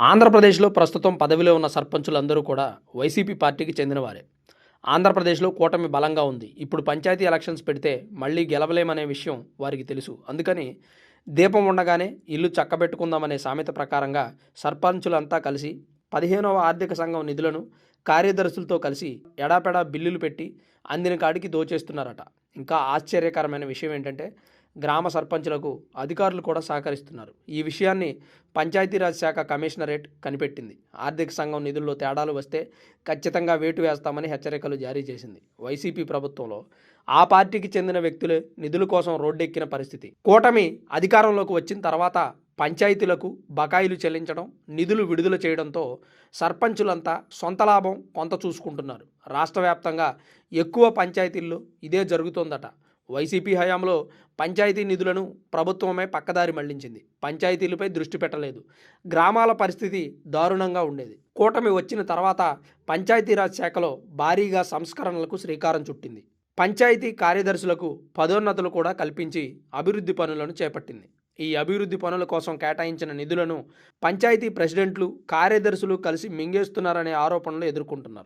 ఆంధ్రప్రదేశ్లో ప్రస్తుతం పదవిలో ఉన్న సర్పంచులందరూ కూడా వైసీపీ పార్టీకి చెందినవారే. ఆంధ్రప్రదేశ్లో కూటమి బలంగా ఉంది. ఇప్పుడు పంచాయతీ ఎలక్షన్స్ పెడితే మళ్ళీ గెలవలేమనే విషయం వారికి తెలుసు. అందుకని దీపం ఉండగానే ఇల్లు చక్కబెట్టుకుందామనే సామెత ప్రకారంగా సర్పంచులంతా కలిసి పదిహేనవ ఆర్థిక సంఘం నిధులను కార్యదర్శులతో కలిసి ఎడాపెడా బిల్లులు పెట్టి అందిన కాడికి దోచేస్తున్నారట. ఇంకా ఆశ్చర్యకరమైన విషయం ఏంటంటే గ్రామ సర్పంచులకు అధికారులు కూడా సహకరిస్తున్నారు. ఈ విషయాన్ని పంచాయతీరాజ్ శాఖ కమిషనరేట్ కనిపెట్టింది. ఆర్థిక సంఘం నిధుల్లో తేడాలు వస్తే ఖచ్చితంగా వేటు వేస్తామని హెచ్చరికలు జారీ చేసింది. వైసీపీ ప్రభుత్వంలో ఆ పార్టీకి చెందిన వ్యక్తులే నిధుల కోసం రోడ్డెక్కిన పరిస్థితి. కూటమి అధికారంలోకి వచ్చిన తర్వాత పంచాయతీలకు బకాయిలు చెల్లించడం నిధులు విడుదల చేయడంతో సర్పంచులంతా సొంత లాభం కొంత చూసుకుంటున్నారు. రాష్ట్ర వ్యాప్తంగా ఎక్కువ పంచాయతీల్లో ఇదే జరుగుతోందట. వైసీపీ హయాంలో పంచాయతీ నిధులను ప్రభుత్వమే పక్కదారి మళ్ళించింది. పంచాయతీలపై దృష్టి పెట్టలేదు. గ్రామాల పరిస్థితి దారుణంగా ఉండేది. కూటమి వచ్చిన తర్వాత పంచాయతీరాజ్ శాఖలో భారీగా సంస్కరణలకు శ్రీకారం చుట్టింది. పంచాయతీ కార్యదర్శులకు పదోన్నతులు కూడా కల్పించి అభివృద్ధి పనులను చేపట్టింది. ఈ అభివృద్ధి పనుల కోసం కేటాయించిన నిధులను పంచాయతీ ప్రెసిడెంట్లు కార్యదర్శులు కలిసి మింగేస్తున్నారనే ఆరోపణలు ఎదుర్కొంటున్నారు.